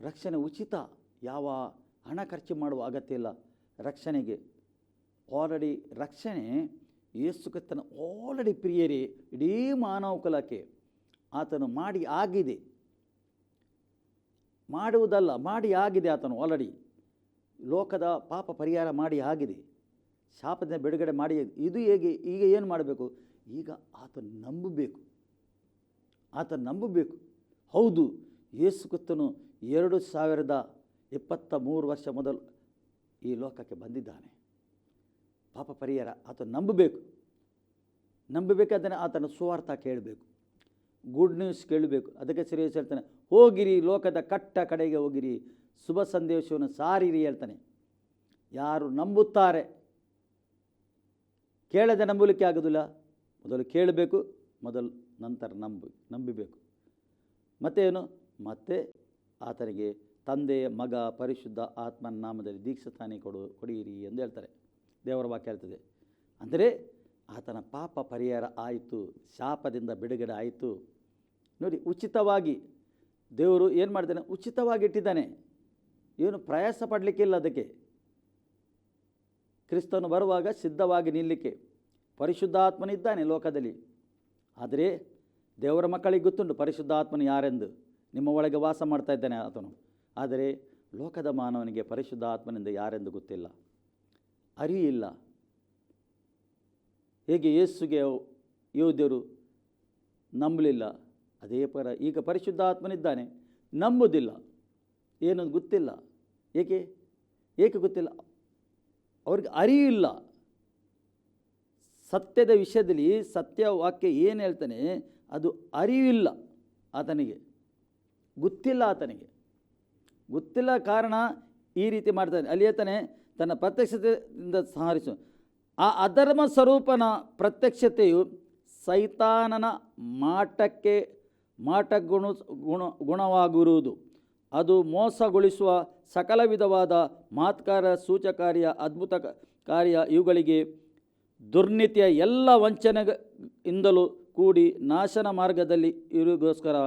ರಕ್ಷಣೆ ಉಚಿತ. ಯಾವ ಹಣ ಖರ್ಚು ಮಾಡುವ ಅಗತ್ಯ ಇಲ್ಲ. ರಕ್ಷಣೆಗೆ. ಆಲ್ರೆಡಿ ರಕ್ಷಣೆ ಯೇಸು ಆಲ್ರೆಡಿ ಪ್ರಿಯರೇ, ಇಡೀ ಮಾನವ ಕುಲಕ್ಕೆ ಆತನು ಮಾಡಿ ಆಗಿದೆ. ಮಾಡುವುದಲ್ಲ, ಮಾಡಿ ಆಗಿದೆ ಆತನು ಆಲ್ರೆಡಿ ಲೋಕದ ಪಾಪ ಪರಿಹಾರ ಮಾಡಿ ಆಗಿದೆ. ಶಾಪದಿಂದ ಬಿಡುಗಡೆ ಮಾಡಿ ಇದು ಹೇಗೆ, ಈಗ ಏನು ಮಾಡಬೇಕು? ಈಗ ಆತ ನಂಬಬೇಕು. ಆತ ನಂಬಬೇಕು. ಹೌದು, ಯೇಸು ಎರಡು ಸಾವಿರದ ಇಪ್ಪತ್ತ ಮೂರು ವರ್ಷ ಮೊದಲು ಈ ಲೋಕಕ್ಕೆ ಬಂದಿದ್ದಾನೆ. ಪಾಪ ಪರಿಹಾರ ಆತ ನಂಬಬೇಕು. ನಂಬಬೇಕಾದ್ರೆ ಆತನ ಸುವಾರ್ಥ ಕೇಳಬೇಕು. ಗುಡ್ ನ್ಯೂಸ್ ಕೇಳಬೇಕು. ಅದಕ್ಕೆ ಸರಿಯಾಗಿ ಹೇಳ್ತಾನೆ, ಹೋಗಿರಿ, ಲೋಕದ ಕಟ್ಟ ಕಡೆಗೆ ಹೋಗಿರಿ. ಶುಭ ಸಂದೇಶವನ್ನು ಸಾರಿರಿ, ಹೇಳ್ತಾನೆ. ಯಾರು ನಂಬುತ್ತಾರೆ? ಕೇಳದೆ ನಂಬಲಿಕ್ಕೆ ಆಗೋದಿಲ್ಲ. ಮೊದಲು ಕೇಳಬೇಕು, ಮೊದಲು ನಂತರ ನಂಬಿ, ನಂಬಬೇಕು. ಮತ್ತೇನು? ಮತ್ತೆ ಆತನಿಗೆ ತಂದೆ ಮಗ ಪರಿಶುದ್ಧ ಆತ್ಮನ ನಾಮದಲ್ಲಿ ದೀಕ್ಷಾಸ್ಥಾನಿ ಕೊಡು, ಕೊಡಿಯಿರಿ ಎಂದು ಹೇಳ್ತಾರೆ. ದೇವರ ವಾಕ್ಯ ಹೇಳ್ತದೆ. ಅಂದರೆ ಆತನ ಪಾಪ ಪರಿಹಾರ ಆಯಿತು, ಶಾಪದಿಂದ ಬಿಡುಗಡೆ ಆಯಿತು. ನೋಡಿ, ಉಚಿತವಾಗಿ ದೇವರು ಏನು ಮಾಡಿದ್ದಾನೆ ಉಚಿತವಾಗಿ ಇಟ್ಟಿದ್ದಾನೆ. ಏನು ಪ್ರಯಾಸ ಪಡಲಿಕ್ಕಿಲ್ಲ ಅದಕ್ಕೆ. ಕ್ರಿಸ್ತನು ಬರುವಾಗ ಸಿದ್ಧವಾಗಿ ನಿಲ್ಲಲಿಕ್ಕೆ ಪರಿಶುದ್ಧಾತ್ಮನಿದ್ದಾನೆ ಲೋಕದಲ್ಲಿ. ಆದರೆ ದೇವರ ಮಕ್ಕಳಿಗೆ ಗೊತ್ತುಂಟು, ಪರಿಶುದ್ಧಾತ್ಮನು ಯಾರೆಂದು. ನಿಮ್ಮ ಒಳಗೆ ವಾಸ ಮಾಡ್ತಾ ಇದ್ದಾನೆ ಆತನು. ಆದರೆ ಲೋಕದ ಮಾನವನಿಗೆ ಪರಿಶುದ್ಧ ಆತ್ಮನಿಂದ ಯಾರೆಂದು ಗೊತ್ತಿಲ್ಲ. ಅರಿವಿಲ್ಲ. ಹೇಗೆ ಯೇಸುಗೆ ಯೋಧರು ನಂಬಲಿಲ್ಲ. ಅದೇ ಪರ ಈಗ ಪರಿಶುದ್ಧ ಆತ್ಮನಿದ್ದಾನೆ ನಂಬುವುದಿಲ್ಲ ಏನೊಂದು ಗೊತ್ತಿಲ್ಲ. ಏಕೆ? ಏಕೆ ಗೊತ್ತಿಲ್ಲ? ಅವ್ರಿಗೆ ಅರಿವಿಲ್ಲ. ಸತ್ಯದ ವಿಷಯದಲ್ಲಿ ಸತ್ಯ ವಾಕ್ಯ ಏನು ಹೇಳ್ತಾನೆ? ಅದು ಅರಿವಿಲ್ಲ ಆತನಿಗೆ. ಗೊತ್ತಿಲ್ಲ ಆತನಿಗೆ. ಗೊತ್ತಿಲ್ಲ ಕಾರಣ ಈ ರೀತಿ ಮಾಡ್ತಾನೆ. ಅಲ್ಲಿ ಹೇಳ್ತಾನೆ ತನ್ನ ಪ್ರತ್ಯಕ್ಷತೆಯಿಂದ ಸಂಹರಿಸು. ಆ ಅಧರ್ಮ ಸ್ವರೂಪನ ಪ್ರತ್ಯಕ್ಷತೆಯು ಸೈತಾನನ ಮಾಟಕ್ಕೆ ಮಾಟ ಗುಣ ಗುಣ ಗುಣವಾಗಿರುವುದು ಅದು ಮೋಸಗೊಳಿಸುವ ಸಕಲ ವಿಧವಾದ ಮಾತ್ಕಾರ, ಸೂಚಕಾರ್ಯ, ಅದ್ಭುತ ಕಾರ್ಯ ಇವುಗಳಿಗೆ ದುರ್ನೀತಿಯ ಎಲ್ಲ ವಂಚನೆಯಿಂದಲೂ ಕೂಡಿ ನಾಶನ ಮಾರ್ಗದಲ್ಲಿ ಇರುಗೋಸ್ಕರ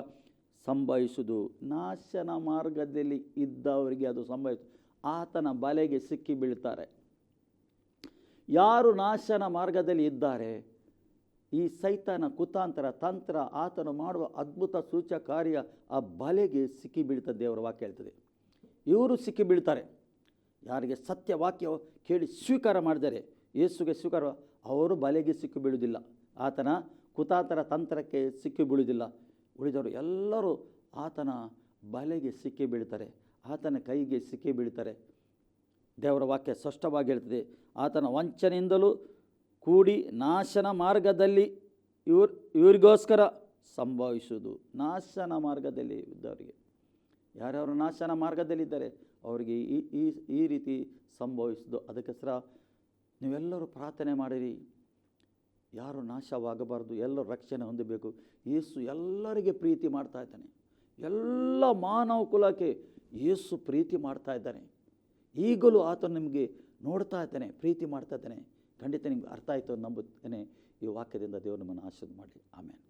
ಸಂಭವಿಸುವುದು. ನಾಶನ ಮಾರ್ಗದಲ್ಲಿ ಇದ್ದವರಿಗೆ ಅದು ಸಂಭವಿಸು ಆತನ ಬಲೆಗೆ ಸಿಕ್ಕಿ ಬೀಳ್ತಾರೆ. ಯಾರು ನಾಶನ ಮಾರ್ಗದಲ್ಲಿ ಇದ್ದಾರೆ, ಈ ಸೈತಾನ ಕುತಾಂತರ ತಂತ್ರ ಆತನು ಮಾಡುವ ಅದ್ಭುತ ಸೂಚ ಕಾರ್ಯ ಆ ಬಲೆಗೆ ಸಿಕ್ಕಿ ಬೀಳ್ತದೆ ದೇವರ ವಾಕ್ಯ ಹೇಳ್ತದೆ. ಇವರು ಸಿಕ್ಕಿ ಬೀಳ್ತಾರೆ. ಯಾರಿಗೆ ಸತ್ಯ ವಾಕ್ಯ ಕೇಳಿ ಸ್ವೀಕಾರ ಮಾಡಿದರೆ, ಯೇಸುಗೆ ಸ್ವೀಕಾರ ಅವರು ಬಲೆಗೆ ಸಿಕ್ಕಿ ಬೀಳುವುದಿಲ್ಲ. ಆತನ ಕುತಾಂತರ ತಂತ್ರಕ್ಕೆ ಸಿಕ್ಕಿ ಬೀಳುವುದಿಲ್ಲ. ಉಳಿದವರು ಎಲ್ಲರೂ ಆತನ ಬಲೆಗೆ ಸಿಕ್ಕಿ ಬೀಳ್ತಾರೆ. ಆತನ ಕೈಗೆ ಸಿಕ್ಕಿ ಬೀಳ್ತಾರೆ. ದೇವರ ವಾಕ್ಯ ಸ್ಪಷ್ಟವಾಗಿ ಹೇಳ್ತದೆ, ಆತನ ವಂಚನೆಯಿಂದಲೂ ಕೂಡಿ ನಾಶನ ಮಾರ್ಗದಲ್ಲಿ ಇವ್ರ, ಇವರಿಗೋಸ್ಕರ ಸಂಭವಿಸುವುದು. ನಾಶನ ಮಾರ್ಗದಲ್ಲಿ ಇದ್ದವರಿಗೆ. ಯಾರ್ಯಾರು ನಾಶನ ಮಾರ್ಗದಲ್ಲಿದ್ದಾರೆ, ಅವರಿಗೆ ಈ ಈ ರೀತಿ ಸಂಭವಿಸುವುದು. ಅದಕ್ಕೋಸ್ಕರ ನೀವೆಲ್ಲರೂ ಪ್ರಾರ್ಥನೆ ಮಾಡಿರಿ. ಯಾರು ನಾಶವಾಗಬಾರ್ದು, ಎಲ್ಲರೂ ರಕ್ಷಣೆ ಹೊಂದಬೇಕು. ಯೇಸು ಎಲ್ಲರಿಗೆ ಪ್ರೀತಿ ಮಾಡ್ತಾ ಇದ್ದಾನೆ. ಎಲ್ಲ ಮಾನವ ಕುಲಕ್ಕೆ ಯೇಸು ಪ್ರೀತಿ ಮಾಡ್ತಾ ಇದ್ದಾನೆ. ಈಗಲೂ ಆತ ನಿಮಗೆ ನೋಡ್ತಾ ಇದ್ದಾನೆ, ಪ್ರೀತಿ ಮಾಡ್ತಾ ಇದ್ದಾನೆ. ಖಂಡಿತ ನಿಮ್ಗೆ ಅರ್ಥ ಆಯಿತು ನಂಬುತ್ತೇನೆ. ಈ ವಾಕ್ಯದಿಂದ ದೇವರು ನಮ್ಮನ್ನು ಆಶೀರ್ವಾದ ಮಾಡಲಿ ಆಮೇಲೆ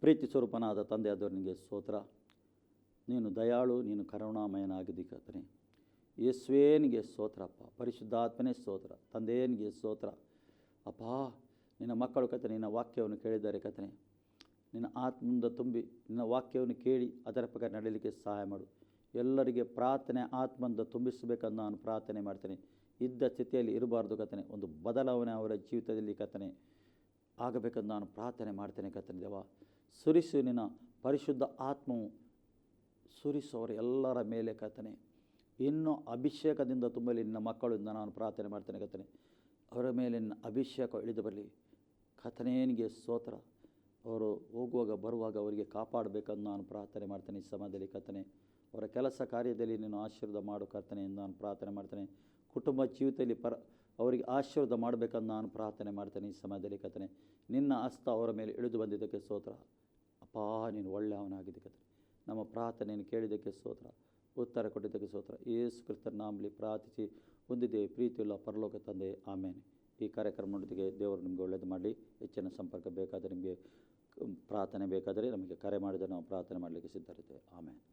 ಪ್ರೀತಿ ಸ್ವರೂಪನಾದ ತಂದೆಯಾದವರು ನಿಮಗೆ ಸ್ತೋತ್ರ. ನೀನು ದಯಾಳು, ನೀನು ಕರುಣಾಮಯನಾಗಿದ್ದಿ ಕರ್ತನೆ. ಯೇಸುವೇನಿಗೆ ಸ್ತೋತ್ರಪ್ಪ ಪರಿಶುದ್ಧಾತ್ಮನೇ ಸ್ತೋತ್ರ. ತಂದೆಯನಿಗೆ ಸ್ತೋತ್ರ. ಅಪ್ಪ, ನಿನ್ನ ಮಕ್ಕಳು ಕತೆ ನಿನ್ನ ವಾಕ್ಯವನ್ನು ಕೇಳಿದ್ದಾರೆ ಕತನೆ ನಿನ್ನ ಆತ್ಮದಿಂದ ತುಂಬಿ ನಿನ್ನ ವಾಕ್ಯವನ್ನು ಕೇಳಿ ಅದರ ಪ್ರಕಾರ ನಡೆಯಲಿಕ್ಕೆ ಸಹಾಯ ಮಾಡು. ಎಲ್ಲರಿಗೆ ಪ್ರಾರ್ಥನೆ ಆತ್ಮದಿಂದ ತುಂಬಿಸಬೇಕಂದು ನಾನು ಪ್ರಾರ್ಥನೆ ಮಾಡ್ತೇನೆ. ಇದ್ದ ಸ್ಥಿತಿಯಲ್ಲಿ ಇರಬಾರ್ದು ಕಥನೆ ಒಂದು ಬದಲಾವಣೆ ಅವರ ಜೀವಿತದಲ್ಲಿ ಕಥನೆ ಆಗಬೇಕಂದು ನಾನು ಪ್ರಾರ್ಥನೆ ಮಾಡ್ತೇನೆ ಕತ್ತನೆ ದೇವ. ಸುರಿಸು ನಿನ್ನ ಪರಿಶುದ್ಧ ಆತ್ಮವು ಸುರಿಸುವವರ ಎಲ್ಲರ ಮೇಲೆ ಕಥನೆ ಇನ್ನೂ ಅಭಿಷೇಕದಿಂದ ತುಂಬಲಿ ನಿನ್ನ ಮಕ್ಕಳಿಂದ ನಾನು ಪ್ರಾರ್ಥನೆ ಮಾಡ್ತೇನೆ ಕತ್ತನೆ ಅವರ ಮೇಲೆ ನಿನ್ನ ಅಭಿಷೇಕ ಇಳಿದು ಬರಲಿ. ಕಥನೇನಿಗೆ ಸ್ತೋತ್ರ. ಅವರು ಹೋಗುವಾಗ, ಬರುವಾಗ ಅವರಿಗೆ ಕಾಪಾಡಬೇಕಂದು ನಾನು ಪ್ರಾರ್ಥನೆ ಮಾಡ್ತೇನೆ. ಈ ಸಮಯದಲ್ಲಿ ಕರ್ತನೆ, ಅವರ ಕೆಲಸ ಕಾರ್ಯದಲ್ಲಿ ನೀನು ಆಶೀರ್ವಾದ ಮಾಡು ಕರ್ತನೆ ಎಂದು ನಾನು ಪ್ರಾರ್ಥನೆ ಮಾಡ್ತೇನೆ. ಕುಟುಂಬ ಜೀವಿತದಲ್ಲಿ ಪರ, ಅವರಿಗೆ ಆಶೀರ್ವಾದ ಮಾಡಬೇಕಂದು ನಾನು ಪ್ರಾರ್ಥನೆ ಮಾಡ್ತೇನೆ. ಈ ಸಮಯದಲ್ಲಿ ಕರ್ತನೆ, ನಿನ್ನ ಅಸ್ತ ಅವರ ಮೇಲೆ ಇಳಿದು ಬಂದಿದ್ದಕ್ಕೆ ಸ್ತೋತ್ರ. ಅಪ್ಪ, ನೀನು ಒಳ್ಳೆಯವನಾಗಿದೆ ಕತೆ ನಮ್ಮ ಪ್ರಾರ್ಥನೆಯನ್ನು ಕೇಳಿದ್ದಕ್ಕೆ ಸ್ತೋತ್ರ. ಉತ್ತರ ಕೊಟ್ಟಿದ್ದಕ್ಕೆ ಸ್ತೋತ್ರ. ಯೇಸು ಕ್ರಿಸ್ತನ ನಾಮಲಿ ಪ್ರಾರ್ಥಿಸಿ ಹೊಂದಿದ್ದೇವೆ ಪ್ರೀತಿಯುಳ್ಳ ಪರಲೋಕ ತಂದೆ. ಆಮೇಲೆ ಈ ಕಾರ್ಯಕ್ರಮದೊಂದಿಗೆ ದೇವರು ನಿಮಗೆ ಒಳ್ಳೆಯದು ಮಾಡಲಿ. ಹೆಚ್ಚಿನ ಸಂಪರ್ಕ ಬೇಕಾದರೆ ನಿಮಗೆ ಪ್ರಾರ್ಥನೆ ಬೇಕಾದರೆ ನಮಗೆ ಕರೆ ಮಾಡಿದರೆ ನಾವು ಪ್ರಾರ್ಥನೆ ಮಾಡಲಿಕ್ಕೆ ಸಿದ್ಧರಿದ್ದೇವೆ. ಆಮೇಲೆ